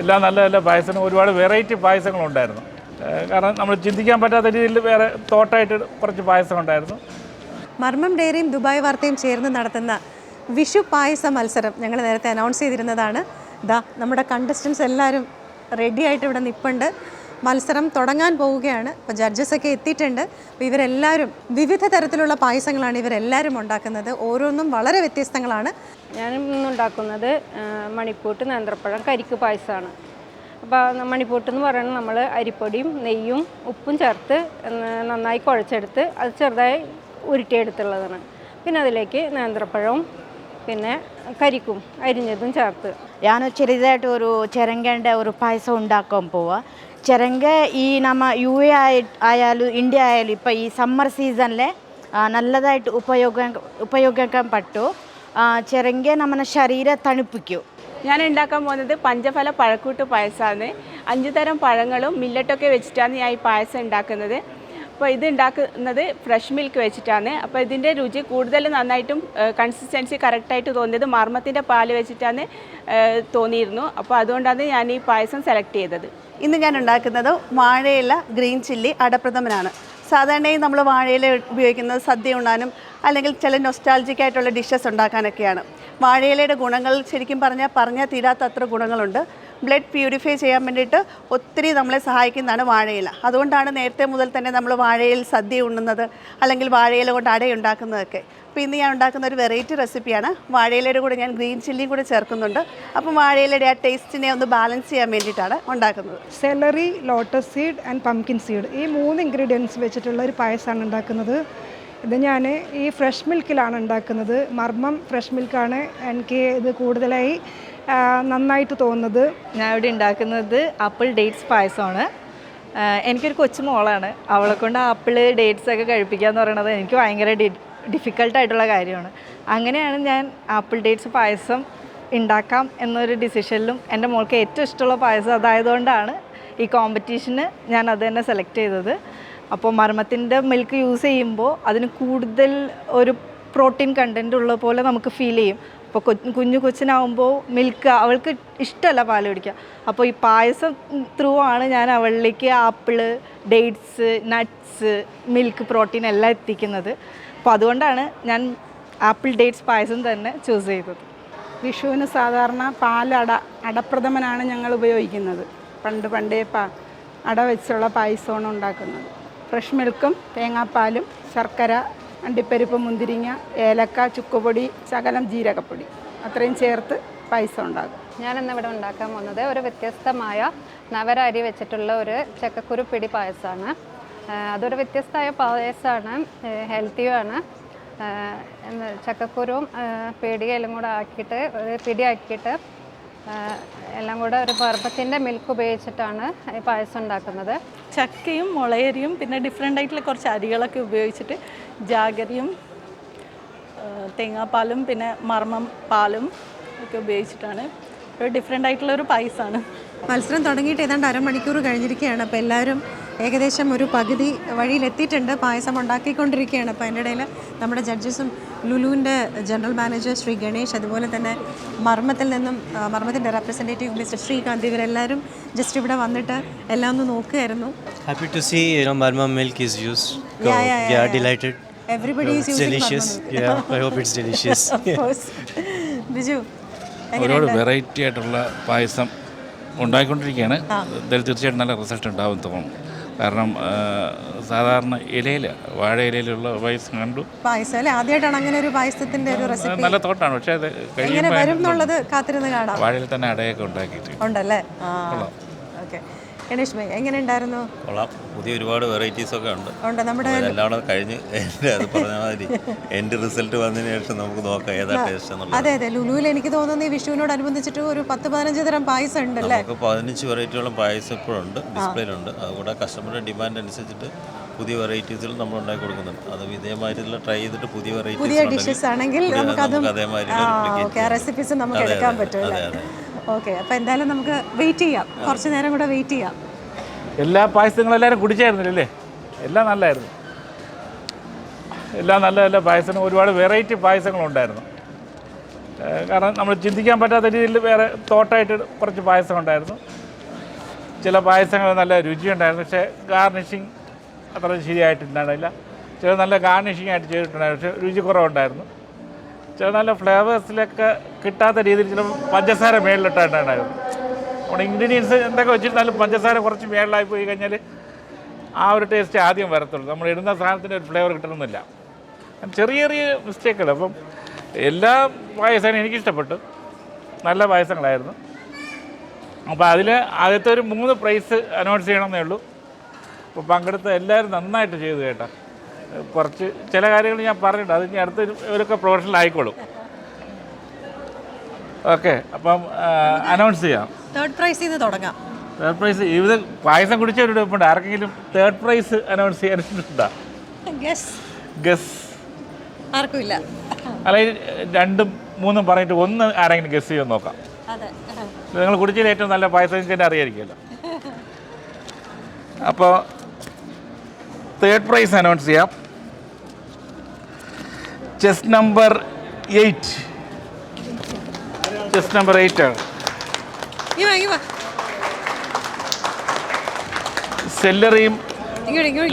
എല്ലാം നല്ല നല്ല പായസം ഒരുപാട് വെറൈറ്റി പായസങ്ങളുണ്ടായിരുന്നു. കാരണം നമ്മൾ ചിന്തിക്കാൻ പറ്റാത്ത രീതിയിൽ വേറെ തോട്ടായിട്ട് കുറച്ച് പായസം ഉണ്ടായിരുന്നു മർമ്മം ഡെയറിയും ദുബായ് വാർത്തയും ചേർന്ന് നടത്തുന്ന വിഷു പായസ മത്സരം ഞങ്ങൾ നേരത്തെ അനൗൺസ് ചെയ്തിരുന്നതാണ്. ദാ നമ്മുടെ കണ്ടസ്റ്റൻസ് എല്ലാവരും റെഡി ആയിട്ട് ഇവിടെ നിൽപ്പുണ്ട് മത്സരം തുടങ്ങാൻ പോവുകയാണ്. ഇപ്പോൾ ജഡ്ജസൊക്കെ എത്തിയിട്ടുണ്ട്. അപ്പോൾ ഇവരെല്ലാവരും വിവിധ തരത്തിലുള്ള പായസങ്ങളാണ് ഇവരെല്ലാവരും ഉണ്ടാക്കുന്നത്. ഓരോന്നും വളരെ വ്യത്യസ്തങ്ങളാണ്. ഞാൻ ഇന്നുണ്ടാക്കുന്നത് മണിപ്പൂട്ട് നേന്ത്രപ്പഴം കരിക്ക് പായസമാണ്. അപ്പോൾ മണിപ്പൂട്ട് എന്ന് പറയുന്നത് നമ്മൾ അരിപ്പൊടിയും നെയ്യും ഉപ്പും ചേർത്ത് നന്നായി കുഴച്ചെടുത്ത് അത് ചെറുതായി ഉരുട്ടിയെടുത്തുള്ളതാണ്. പിന്നെ അതിലേക്ക് നേന്ത്രപ്പഴവും പിന്നെ കരിക്കും അരിഞ്ഞതും ചേർത്ത്. ഞാൻ ചെറുതായിട്ട് ഒരു ചിരങ്ങേന്റെ ഒരു പായസം ഉണ്ടാക്കാൻ പോവാ. ചിരങ്ങ ഈ നമ്മ യു എ ആയി ആയാലും ഇന്ത്യ ആയാലും ഇപ്പോൾ ഈ സമ്മർ സീസണിലെ നല്ലതായിട്ട് ഉപയോഗം ഉപയോഗിക്കാൻ പറ്റൂ ചിരങ്ങ നമ്മുടെ ശരീരം തണുപ്പിക്കും. ഞാൻ ഉണ്ടാക്കാൻ പോകുന്നത് പഞ്ചഫല പഴക്കൂട്ട് പായസമാണ് അഞ്ച് തരം പഴങ്ങളും മില്ലറ്റൊക്കെ വെച്ചിട്ടാണ് ഞാൻ ഈ പായസം ഉണ്ടാക്കുന്നത്. അപ്പോൾ ഇത് ഉണ്ടാക്കുന്നത് ഫ്രഷ് മിൽക്ക് വെച്ചിട്ടാണ്. അപ്പോൾ ഇതിന്റെ രുചി കൂടുതൽ നന്നായിട്ടും കൺസിസ്റ്റൻസി കറക്റ്റായിട്ട് തോന്നിയത് മർമ്മത്തിന്റെ പാൽ വെച്ചിട്ടാണ് തോന്നിയിരുന്നു. അപ്പോൾ അതുകൊണ്ടാണ് ഞാൻ ഈ പായസം സെലക്ട് ചെയ്തത്. ഇന്ന് ഞാൻ ഉണ്ടാക്കുന്നത് വാഴയില ഗ്രീൻ ചില്ലി അടപ്രഥമനാണ്. സാധാരണയായി നമ്മൾ വാഴയില ഉപയോഗിക്കുന്നത് സദ്യ ഉണ്ണാനും അല്ലെങ്കിൽ ചില നൊസ്റ്റാൾജിക് ആയിട്ടുള്ള ഡിഷസ് ഉണ്ടാക്കാനൊക്കെയാണ്. വാഴയിലയുടെ ഗുണങ്ങൾ ശരിക്കും പറഞ്ഞാൽ പറഞ്ഞാൽ തീരാത്ത അത്ര ഗുണങ്ങളുണ്ട്. ബ്ലഡ് പ്യൂരിഫൈ ചെയ്യാൻ വേണ്ടിയിട്ട് ഒത്തിരി നമ്മളെ സഹായിക്കുന്നതാണ് വാഴയില. അതുകൊണ്ടാണ് നേരത്തെ മുതൽ തന്നെ നമ്മൾ വാഴയിൽ സദ്യ ഉണ്ണുന്നത് അല്ലെങ്കിൽ വാഴയില കൊണ്ട് അടയുണ്ടാക്കുന്നതൊക്കെ അപ്പോൾ ഇന്ന് ഞാൻ ഉണ്ടാക്കുന്ന ഒരു വെറൈറ്റി റെസിപ്പിയാണ്. വാഴയിലയുടെ കൂടെ ഞാൻ ഗ്രീൻ ചില്ലിയും കൂടെ ചേർക്കുന്നുണ്ട്. അപ്പം വാഴയിലയുടെ ആ ടേസ്റ്റിനെ ഒന്ന് ബാലൻസ് ചെയ്യാൻ വേണ്ടിയിട്ടാണ് ഉണ്ടാക്കുന്നത്. Celery lotus seed and pumpkin seed. ഈ മൂന്ന് ഇൻഗ്രീഡിയൻസ് വെച്ചിട്ടുള്ള ഒരു പായസമാണ് ഉണ്ടാക്കുന്നത്. ഇത് ഞാൻ ഈ ഫ്രഷ് മിൽക്കിലാണ് ഉണ്ടാക്കുന്നത്. മർമ്മം ഫ്രഷ് മിൽക്കാണ്. എനിക്ക് ഇത് കൂടുതലായി നന്നായിട്ട് തോന്നുന്നത്. ഞാൻ ഇവിടെ ഉണ്ടാക്കുന്നത് ആപ്പിൾ ഡേറ്റ്സ് പായസമാണ്. എനിക്കൊരു കൊച്ചു മോളാണ്. അവളെ കൊണ്ട് ആപ്പിൾ ഡേറ്റ്സ് ഒക്കെ കഴിപ്പിക്കുക എന്ന് പറയുന്നത് എനിക്ക് ഭയങ്കര ഡിഫിക്കൽട്ടായിട്ടുള്ള കാര്യമാണ്. അങ്ങനെയാണ് ഞാൻ ആപ്പിൾ ഡേറ്റ്സ് പായസം ഉണ്ടാക്കാം എന്നൊരു ഡിസിഷനിലും എന്റെ മോൾക്ക് ഏറ്റവും ഇഷ്ടമുള്ള പായസം അതായതുകൊണ്ടാണ് ഈ കോമ്പറ്റീഷന് ഞാൻ അത് തന്നെ സെലക്ട് ചെയ്തത്. അപ്പോൾ മർമ്മത്തിന്റെ മിൽക്ക് യൂസ് ചെയ്യുമ്പോൾ അതിന് കൂടുതൽ ഒരു പ്രോട്ടീൻ കണ്ടന്റ് ഉള്ള പോലെ നമുക്ക് ഫീൽ ചെയ്യും. അപ്പോൾ കൊ- കുഞ്ഞു കൊച്ചിനാവുമ്പോൾ മിൽക്ക് അവൾക്ക് ഇഷ്ടമല്ല പാൽ കുടിക്കുക അപ്പോൾ ഈ പായസം ത്രൂ ആണ് ഞാൻ അവളിലേക്ക് apple dates nuts milk protein എല്ലാം എത്തിക്കുന്നത്. അപ്പോൾ അതുകൊണ്ടാണ് ഞാൻ ആപ്പിൾ ഡേറ്റ്സ് പായസം തന്നെ ചൂസ് ചെയ്തത്. വിഷുവിന് സാധാരണ പാലട അടപ്രഥമനാണ് ഞങ്ങൾ ഉപയോഗിക്കുന്നത്. പണ്ട് പണ്ടേ പാ അട വെച്ചുള്ള പായസമാണ് ഉണ്ടാക്കുന്നത്. ഫ്രഷ് മിൽക്കും തേങ്ങാപ്പാലും ശർക്കര അണ്ടിപ്പരിപ്പ് മുന്തിരിങ്ങ ഏലക്ക ചുക്കുപൊടി ശകലം ജീരകപ്പൊടി. അത്രയും ചേർത്ത് പായസം ഉണ്ടാക്കും. ഞാനിന്ന് ഇവിടെ ഉണ്ടാക്കാൻ പോകുന്നത് ഒരു വ്യത്യസ്തമായ നവര അരി വെച്ചിട്ടുള്ള ഒരു ചക്കക്കുരു പിടി പായസമാണ്. അതൊരു വ്യത്യസ്തമായ പായസമാണ് ഹെൽത്തിയുമാണ് ചക്കക്കുരുവും പേടിയെല്ലാം കൂടെ ആക്കിയിട്ട് ഒരു പിടി ആക്കിയിട്ട് എല്ലാം കൂടെ ഒരു പർപ്പത്തിന്റെ മിൽക്ക് ഉപയോഗിച്ചിട്ടാണ് ഈ പായസം ഉണ്ടാക്കുന്നത്. ചക്കയും മുളയരിയും പിന്നെ ഡിഫറെന്റ് ആയിട്ടുള്ള കുറച്ച് അരികളൊക്കെ ഉപയോഗിച്ചിട്ട് ജാഗരിയും തേങ്ങാപ്പാലും പിന്നെ മർമ്മം പാലും ഒക്കെ ഉപയോഗിച്ചിട്ടാണ്. ഒരു ഡിഫറെന്റ് ആയിട്ടുള്ള ഒരു പായസമാണ് മത്സരം തുടങ്ങിയിട്ട് ഏതാണ്ട് അരമണിക്കൂർ കഴിഞ്ഞിരിക്കുകയാണ്. അപ്പോൾ എല്ലാവരും ഏകദേശം ഒരു പകുതി വഴിയിലെത്തിയിട്ടുണ്ട് പായസം ഉണ്ടാക്കിക്കൊണ്ടിരിക്കുകയാണ്. അപ്പോൾ അതിന്റെ ഇടയിൽ നമ്മുടെ ജഡ്ജസും ലുലുവിന്റെ ജനറൽ മാനേജർ ശ്രീ ഗണേഷ് അതുപോലെ തന്നെ മർമ്മത്തിൽ നിന്നും മർമ്മത്തിന്റെ റെപ്രസെന്റേറ്റീവ് മിസ്റ്റർ ശ്രീകാന്ത് ഇവരെല്ലാവരും ജസ്റ്റ് ഇവിടെ വന്നിട്ട് എല്ലാം ഒന്ന് നോക്കുകയായിരുന്നു. Happy to see you no marma milk is used yeah yeah yeah yeah. delighted. Everybody No, is it's it's delicious. Yeah, I hope it's delicious. Biju ഒരുപാട് വെറൈറ്റി ആയിട്ടുള്ള പായസം ഉണ്ടായിക്കൊണ്ടിരിക്കുകയാണ്. ഇതിൽ തീർച്ചയായിട്ടും നല്ല റിസൾട്ട് ഉണ്ടാവും തോന്നുന്നു. കാരണം സാധാരണ ഇലയിൽ വാഴ ഇലയിലുള്ള പായസം കണ്ടു. പായസം അല്ലേ? ആദ്യമായിട്ടാണ് അങ്ങനെ ഒരു പായസത്തിന്റെ ഒരു റെസിപ്പി നല്ല തോട്ടാണ്. പക്ഷേ അത് എങ്ങനെ വരും എന്നുള്ളത് കാത്തിരുന്ന് കാണാം. വാഴയിൽ തന്നെ അടയൊക്കെ ഉണ്ടാക്കിയിട്ട് ഉണ്ടല്ലേ? ഓക്കെ. ഗണേഷ് ഭായ് എങ്ങനെ ഉണ്ടായിരുന്നു കൊള്ളാം. പുതിയ ഒരുപാട് വെറൈറ്റീസ് ഒക്കെ ഉണ്ട്. ഉണ്ട്. നമ്മുടെ എല്ലാം കഴിഞ്ഞ് അത് പറഞ്ഞ മാതിരി എന്റെ റിസൾട്ട് വന്നതിന് ശേഷം നമുക്ക് നോക്കാം ഏതാ ടേസ്റ്റ് എന്നുള്ളത്. അതെ അതെ. ലുലുവിൽ എനിക്ക് തോന്നുന്നു ഈ വിഷുവിനോട് അനുബന്ധിച്ചിട്ട് ഒരു പത്ത് പതിനഞ്ച് തരം പായസം ഉണ്ടല്ലേ? നമുക്ക് പതിനഞ്ച് വെറൈറ്റിയോളം പായസം ഇപ്പോഴുണ്ട് ഡിസ്പ്ലേയിലുണ്ട് അതുകൂടെ കസ്റ്റമറുടെ ഡിമാൻഡ് അനുസരിച്ചിട്ട് പുതിയ വെറൈറ്റീസിൽ നമ്മൾ ഉണ്ടാക്കി കൊടുക്കുന്നുണ്ട്. അത് ഇതേമാതിരിയുള്ള ട്രൈ ചെയ്തിട്ട് പുതിയ പുതിയ വെറൈറ്റീസ് ഡിഷസ് ആണെങ്കിൽ നമുക്കതും അതേമാതിരി റെസിപ്പീസ് നമുക്ക് എടുക്കാൻ പറ്റും അതെ അല്ലേ അതെ. ഓക്കെ അപ്പോൾ എന്തായാലും നമുക്ക് വെയിറ്റ് ചെയ്യാം. കുറച്ച് നേരം കൂടെ വെയിറ്റ് ചെയ്യാം. എല്ലാ പായസങ്ങളും എല്ലാവരും കുടിച്ചായിരുന്നില്ലേ എല്ലാം നല്ലായിരുന്നു. എല്ലാം നല്ല നല്ല പായസം ഒരുപാട് വെറൈറ്റി പായസങ്ങളുണ്ടായിരുന്നു. കാരണം നമ്മൾ ചിന്തിക്കാൻ പറ്റാത്ത രീതിയിൽ വേറെ തോട്ടായിട്ട് കുറച്ച് പായസം ഉണ്ടായിരുന്നു ചില പായസങ്ങൾ നല്ല രുചിയുണ്ടായിരുന്നു പക്ഷേ ഗാർണിഷിങ് അത്ര ശരിയായിട്ടുണ്ടായിരുന്നില്ല. ചില നല്ല ഗാർണിഷിംഗ് ആയിട്ട് ചെയ്തിട്ടുണ്ടായിരുന്നു പക്ഷേ രുചി കുറവുണ്ടായിരുന്നു. ചില നല്ല ഫ്ലേവേഴ്സിലൊക്കെ കിട്ടാത്ത രീതിയിൽ ചില പഞ്ചസാര മേളിലിട്ടായിട്ടുണ്ടായിരുന്നു നമ്മുടെ ഇൻഗ്രീഡിയൻസ് എന്തൊക്കെ വെച്ചിരുന്നാലും പഞ്ചസാര കുറച്ച് മേളിലായി പോയി കഴിഞ്ഞാൽ ആ ഒരു ടേസ്റ്റ് ആദ്യം വരത്തുള്ളൂ. നമ്മൾ ഇടുന്ന സാധനത്തിന്റെ ഒരു ഫ്ലേവർ കിട്ടണമെന്നില്ല. ചെറിയ ചെറിയ മിസ്റ്റേക്കുകൾ അപ്പം എല്ലാ പായസവും എനിക്കിഷ്ടപ്പെട്ടു. നല്ല പായസങ്ങളായിരുന്നു. അപ്പോൾ അതിൽ ആദ്യത്തെ ഒരു മൂന്ന് പ്രൈസ് അനൗൺസ് ചെയ്യണമെന്നേ ഉള്ളൂ. അപ്പോൾ പങ്കെടുത്ത എല്ലാവരും നന്നായിട്ട് ചെയ്തു കേട്ടോ. കുറച്ച് ചില കാര്യങ്ങൾ ഞാൻ പറഞ്ഞിട്ടുണ്ട്. അത് ഇനി അടുത്ത ഇവരൊക്കെ പ്രൊഫഷണൽ ആയിക്കോളും. ഓക്കെ അപ്പം അനൗൺസ് ചെയ്യാം. തേർഡ് പ്രൈസ് തുടങ്ങാം. തേർഡ് പ്രൈസ് ഇത് പായസം കുടിച്ചവരുടെ ഇപ്പം ആർക്കെങ്കിലും തേർഡ് പ്രൈസ് അനൗൺസ് ചെയ്യാനുണ്ടോ ഗസ് ഗസ് ആർക്കുമില്ല. അല്ലെങ്കിൽ രണ്ടും മൂന്നും പറഞ്ഞിട്ട് ഒന്ന് ആരെങ്കിലും ഗസ് ചെയ്യാൻ നോക്കാം. നിങ്ങൾ കുടിച്ചതിൽ ഏറ്റവും നല്ല പായസം തന്നെ അറിയായിരിക്കുമല്ലോ. അപ്പോൾ തേർഡ് പ്രൈസ് അനൗൺസ് ചെയ്യാം. Chest number eight chest number eight ആണ്. സെല്ലറിയും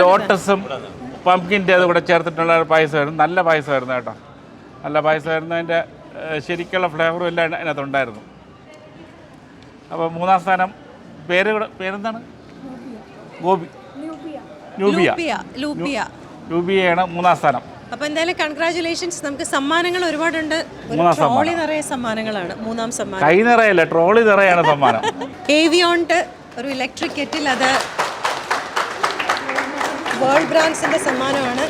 ലോട്ടസും പംകിന്റെ അത് കൂടെ ചേർത്തിട്ടുള്ള പായസമായിരുന്നു നല്ല പായസമായിരുന്നു കേട്ടോ. നല്ല പായസമായിരുന്നു അതിന്റെ ശരിക്കുള്ള ഫ്ലേവറും എല്ലാം അതിനകത്തുണ്ടായിരുന്നു അപ്പോൾ മൂന്നാം സ്ഥാനം പേര് പേരെന്താണ്? ഗോപി. ലൂബിയ. ലൂബിയ ലൂബിയാണ് മൂന്നാം സ്ഥാനം. അപ്പൊ എന്തായാലും കൺഗ്രാചുലേഷൻസ് നമുക്ക് സമ്മാനങ്ങൾ ഒരുപാടുണ്ട്. ട്രോളി നിറയെ സമ്മാനങ്ങളാണ്. മൂന്നാം സമ്മാനം. കൈ നിറയല്ല? ട്രോളി നിറയാണ് സമ്മാനം. ഏവിയോണ്ട് ഒരു ഇലക്ട്രിക് കെറ്റിൽ അത് വേൾഡ് ബ്രാൻഡ്സിന്റെ സമ്മാനമാണ്.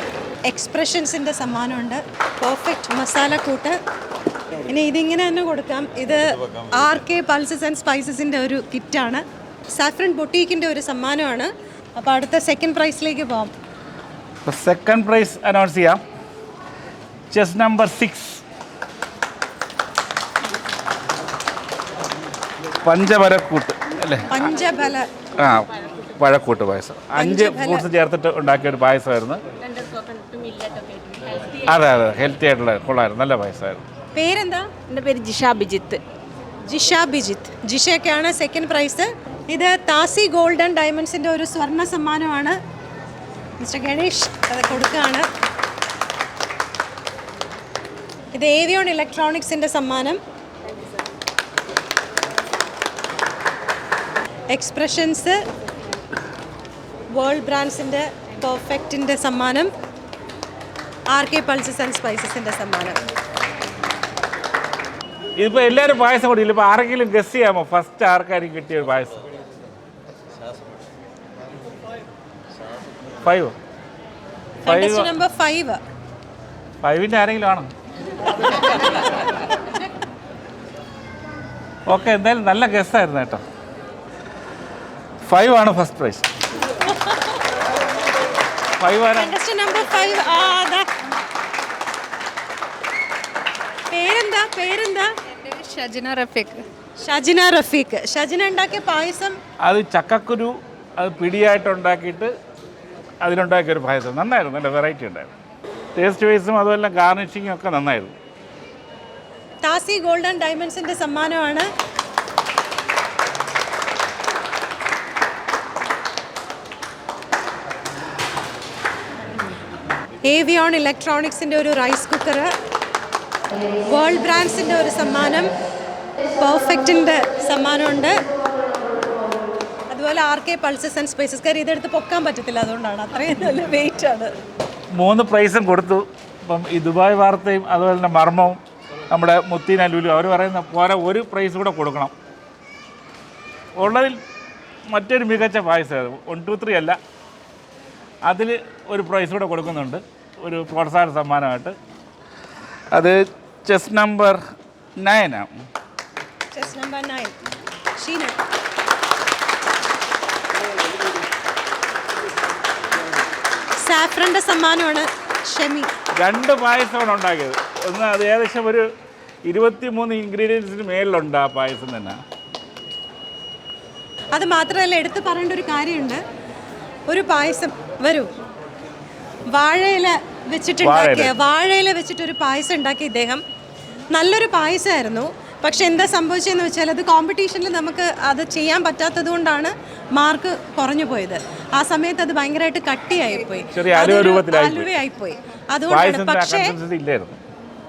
എക്സ്പ്രഷൻസിന്റെ സമ്മാനമുണ്ട്. പെർഫെക്റ്റ് മസാലക്കൂട്ട് ഇനി ഇതിങ്ങനെ തന്നെ കൊടുക്കാം. ഇത് ആർ കെ പൾസസ് ആൻഡ് സ്പൈസസിന്റെ ഒരു കിറ്റാണ് സാഫ്രൻ ബൊട്ടീക്കിന്റെ ഒരു സമ്മാനമാണ്. അപ്പോൾ അടുത്ത സെക്കൻഡ് പ്രൈസിലേക്ക് പോകാം അപ്പോൾ സെക്കൻഡ് പ്രൈസ് അനൗൺസ് ചെയ്യാം. ചെസ് നമ്പർ സിക്സ് പഞ്ചവരക്കൂട്ട് അല്ലേ? പഞ്ചഫല ആ പഴക്കൂട്ട് പായസം. അഞ്ച് ഫ്രൂട്ട്സ് ചേർത്തിട്ട് ഉണ്ടാക്കിയ ഒരു പായസമായിരുന്നു. അതെ അതെ. ഹെൽത്തി ആയിട്ടുള്ള കൊള്ളായിരുന്നു. നല്ല പായസമായിരുന്നു. പേരെന്താ? എന്റെ പേര് ജിഷ ബിജിത്ത് ജിഷ ബിജിത്ത് ജിഷയൊക്കെയാണ് സെക്കൻഡ് പ്രൈസ് ഇത് താസി ഗോൾഡൻ ഡയമണ്ട്സിന്റെ ഒരു സ്വർണ സമ്മാനമാണ്. മിസ്റ്റർ ഗണേഷ് കൊടുക്കുകയാണ്. ഇത് ഏവിയോൺ ഇലക്ട്രോണിക്സിന്റെ സമ്മാനം. എക്സ്പ്രഷൻസ് വേൾഡ് ബ്രാൻഡ്സിന്റെ പെർഫെക്റ്റിന്റെ സമ്മാനം. ആർ കെ പൾസസ് ആൻഡ് സ്പൈസസിന്റെ സമ്മാനം. ഇതിപ്പോൾ എല്ലാവരും പായസം കുടിക്കില്ല? ഇപ്പോൾ ആരെങ്കിലും ഗസ് ചെയ്യാമോ? ഫസ്റ്റ് ആർക്കായിരിക്കും കിട്ടിയ ഒരു payasam? Five five number five ഫൈവിന്റെ ആരെങ്കിലും ആണോ? ഓക്കെ എന്തായാലും നല്ല ഗസ്റ്റായിരുന്നു കേട്ടോ. ഫൈവ് ആണ് ഫസ്റ്റ് പ്രൈസ് ഫൈവ് ആണ് പേരെന്താ? പേരെന്താ? ഷജിന റഫീഖ്. ഷജിന റഫീഖ്. ഷജിന ഉണ്ടാക്കിയ പായസം? അത് ചക്കക്കുരു അത് പിടിയായിട്ട് ഉണ്ടാക്കിയിട്ട് അതിലുണ്ടാക്കിയ ഒരു പായസം. നന്നായിരുന്നു നല്ല വെറൈറ്റി ഉണ്ടായിരുന്നു. ടേസ്റ്റ് വൈസും അതുപോലെ ഗാർണിഷിങ്ങും ഒക്കെ നന്നായിരുന്നു. താസി ഗോൾഡൻ ഡയമണ്ട്സിന്റെ സമ്മാനമാണ്. ഏവിയോൺ ഇലക്ട്രോണിക്സിന്റെ ഒരു റൈസ് കുക്കർ വേൾഡ് ബ്രാൻഡ്സിന്റെ ഒരു സമ്മാനം പെർഫെക്റ്റിന്റെ സമ്മാനമുണ്ട്. അതുപോലെ R K pulses and spices കാര്യം ഇതെടുത്ത് പൊക്കാൻ പറ്റത്തില്ല അതുകൊണ്ടാണ്. അത്രയും നല്ല വെയിറ്റ് ആണ്. മൂന്ന് പ്രൈസും കൊടുത്തു. ഇപ്പം ഈ ദുബായ് വാർത്തയും അതുപോലെ തന്നെ മർമ്മവും നമ്മുടെ മുത്തീൻ അലൂലും അവർ പറയുന്ന പോരാ ഒരു പ്രൈസ് കൂടെ കൊടുക്കണം. ഉള്ളതിൽ മറ്റൊരു മികച്ച പായസം വൺ ടു ത്രീ അല്ല. അതിൽ ഒരു പ്രൈസ് കൂടെ കൊടുക്കുന്നുണ്ട്. ഒരു പ്രോത്സാഹന സമ്മാനമായിട്ട്. അത് ചെസ് നമ്പർ നയനാണ് ചെസ് നമ്പർ നയൻ ഷീന. സാഫ്രന്റെ സമ്മാനമാണ് ഷെമി. രണ്ട് പായസമാണ് ഉണ്ടാക്കിയത്. ഒന്ന് അത് ഏകദേശം ഒരു ഇരുപത്തി മൂന്ന് ഇൻഗ്രീഡിയൻസിന് മേലുണ്ട് ആ പായസം തന്നെ. അത് മാത്രമല്ല എടുത്തു പറയേണ്ട ഒരു കാര്യമുണ്ട്. ഒരു പായസം വരൂ. വാഴയില വെച്ചിട്ടുണ്ടാക്കിയ വാഴയില. വെച്ചിട്ട് ഒരു പായസം ഉണ്ടാക്കി ഇദ്ദേഹം. നല്ലൊരു പായസമായിരുന്നു. പക്ഷെ എന്താ സംഭവിച്ചതെന്ന് വെച്ചാൽ അത് കോമ്പറ്റീഷനിൽ നമുക്ക് അത് ചെയ്യാൻ പറ്റാത്തത് കൊണ്ടാണ് മാർക്ക് കുറഞ്ഞു പോയത്. ആ സമയത്ത് അത് ഭയങ്കരമായിട്ട് കട്ടിയായിപ്പോയി. അലുവയായിപ്പോയി. അതുകൊണ്ടാണ് പക്ഷേ ഇല്ലായിരുന്നു.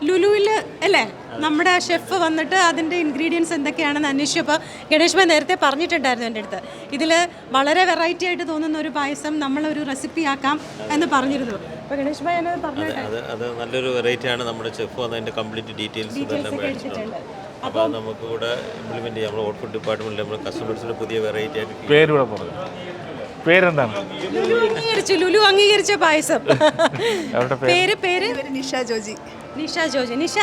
ലുലുവിൽ അല്ലേ നമ്മുടെ ഷെഫ് വന്നിട്ട് അതിന്റെ ഇൻഗ്രീഡിയൻസ് എന്തൊക്കെയാണെന്ന് അന്വേഷിച്ചപ്പോൾ ഗണേഷ് ഭായ് നേരത്തെ പറഞ്ഞിട്ടുണ്ടായിരുന്നു എന്റെ അടുത്ത്. ഇതിൽ വളരെ വെറൈറ്റി ആയിട്ട് തോന്നുന്ന ഒരു പായസം നമ്മളൊരു റെസിപ്പി ആക്കാം എന്ന് പറഞ്ഞിരുന്നു. അപ്പോൾ ഗണേഷ് ഭായ് എന്നത് പറഞ്ഞു അത് നല്ലൊരു വെറൈറ്റിയാണ് നമ്മുടെ ഷെഫ് വന്ന് അതിന്റെ കംപ്ലീറ്റ് ഡീറ്റെയിൽസ് അപ്പോൾ നമുക്ക് കൂടെ ഇംപ്ലിമെന്റ് ചെയ്യാം. നമ്മൾ ഔട്ട്പുട്ട് ഡിപ്പാർട്ട്മെന്റിൽ നമ്മൾ കസ്റ്റമേഴ്സിന് പുതിയ വെറൈറ്റി ആയിട്ട് പേരൂടെ പറഞ്ഞു. പേരെന്താണ്? ലുലു അംഗീകരിച്ചു. ലുലു അംഗീകരിച്ച പായസം. അവരുടെ പേര്? പേര് പേര്? നിഷ ജോജി. നിഷ ജോജി. നിഷ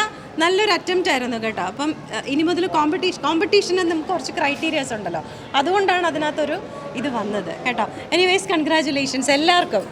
നല്ലൊരു അറ്റംപ്റ്റ് ആയിരുന്നു കേട്ടോ. അപ്പം അഹ്, ഇനി മുതൽ കോമ്പറ്റീഷൻ കോമ്പറ്റീഷന് നമുക്ക് കുറച്ച് ക്രൈറ്റീരിയാസ് ഉണ്ടല്ലോ. അതുകൊണ്ടാണ് അതിനകത്തൊരു ഇത് വന്നത്. കേട്ടോ. എനിവേസ് കൺഗ്രാറ്റുലേഷൻസ് എല്ലാവർക്കും.